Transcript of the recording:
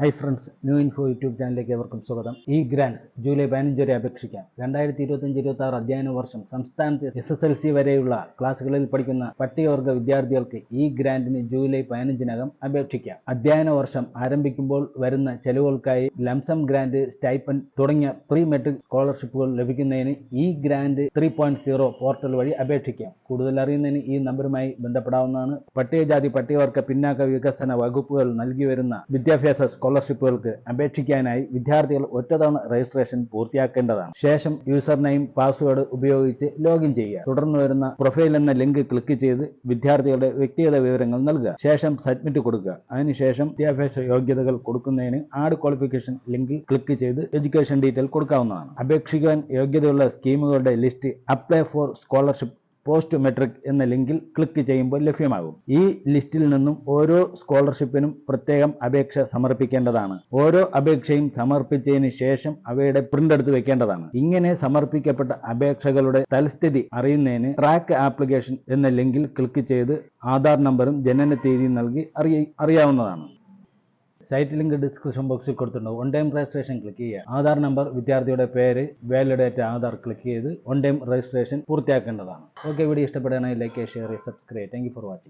Hi friends new info YouTube ചാനലിലേക്ക് എവർക്കും സ്വാഗതം. ഈ ഗ്രാൻഡ്സ് ജൂലൈ പതിനഞ്ച് വരെ അപേക്ഷിക്കാം. രണ്ടായിരത്തി ഇരുപത്തഞ്ച് ഇരുപത്തി ആറ് അധ്യയന വർഷം സംസ്ഥാനത്ത് എസ് എസ് എൽ സി വരെയുള്ള ക്ലാസ്സുകളിൽ പഠിക്കുന്ന പട്ടികവർഗ വിദ്യാർത്ഥികൾക്ക് ഈ ഗ്രാൻഡിന് ജൂലൈ പതിനഞ്ചിനകം അപേക്ഷിക്കാം. അധ്യയന വർഷം ആരംഭിക്കുമ്പോൾ വരുന്ന ചെലവുകൾക്കായി ലംസം ഗ്രാൻഡ് സ്റ്റൈപ്പൻ തുടങ്ങിയ പ്രീ മെട്രിക് സ്കോളർഷിപ്പുകൾ ലഭിക്കുന്നതിന് ഈ grant three point zero portal വഴി അപേക്ഷിക്കാം. കൂടുതൽ അറിയുന്നതിന് ഈ നമ്പറുമായി ബന്ധപ്പെടാവുന്നതാണ്. പട്ടികജാതി പട്ടികവർഗ പിന്നാക്ക വികസന വകുപ്പുകൾ നൽകി വരുന്ന വിദ്യാഭ്യാസ സ്കോളർഷിപ്പുകൾക്ക് അപേക്ഷിക്കാനായി വിദ്യാർത്ഥികൾ ഒറ്റതവണ രജിസ്ട്രേഷൻ പൂർത്തിയാക്കേണ്ടതാണ്. ശേഷം യൂസർ നെയിം പാസ്വേഡ് ഉപയോഗിച്ച് ലോഗിൻ ചെയ്യുക. തുടർന്ന് വരുന്ന പ്രൊഫൈൽ എന്ന ലിങ്ക് ക്ലിക്ക് ചെയ്ത് വിദ്യാർത്ഥികളുടെ വ്യക്തിഗത വിവരങ്ങൾ നൽകുക. ശേഷം സബ്മിറ്റ് കൊടുക്കുക. അതിനുശേഷം വിദ്യാഭ്യാസ യോഗ്യതകൾ കൊടുക്കുന്നതിന് ആഡ് ക്വാളിഫിക്കേഷൻ ലിങ്കിൽ ക്ലിക്ക് ചെയ്ത് എഡ്യൂക്കേഷൻ ഡീറ്റെയിൽ കൊടുക്കാവുന്നതാണ്. അപേക്ഷിക്കാൻ യോഗ്യതയുള്ള സ്കീമുകളുടെ list apply for scholarship post matric എന്ന ലിങ്കിൽ ക്ലിക്ക് ചെയ്യുമ്പോൾ ലഭ്യമാകും. ഈ ലിസ്റ്റിൽ നിന്നും ഓരോ സ്കോളർഷിപ്പിനും പ്രത്യേകം അപേക്ഷ സമർപ്പിക്കേണ്ടതാണ്. ഓരോ അപേക്ഷയും സമർപ്പിച്ചതിന് ശേഷം അവയുടെ പ്രിന്റ് എടുത്ത് വെക്കേണ്ടതാണ്. ഇങ്ങനെ സമർപ്പിക്കപ്പെട്ട അപേക്ഷകളുടെ തൽസ്ഥിതി അറിയുന്നതിന് ട്രാക്ക് ആപ്ലിക്കേഷൻ എന്ന ലിങ്കിൽ ക്ലിക്ക് ചെയ്ത് ആധാർ നമ്പറും ജനന തീയതിയും നൽകി അറിയ അറിയാവുന്നതാണ്. സൈറ്റ് ലിങ്ക് ഡിസ്ക്രിപ്ഷൻ ബോക്സിൽ കൊടുത്തിട്ടുണ്ട്. ഓൺ ടൈം രജിസ്ട്രേഷൻ ക്ലിക്ക് ചെയ്യുക. ആധാർ നമ്പർ വിദ്യാർത്ഥിയുടെ പേര് വാലിഡേറ്റ് ആധാർ ക്ലിക്ക് ചെയ്ത് ഓൺ ടൈം രജിസ്ട്രേഷൻ പൂർത്തിയാക്കേണ്ടതാണ്. ഓക്കെ വീഡിയോ ഇഷ്ടപ്പെടുകയാണെങ്കിൽ like share subscribe thank for watching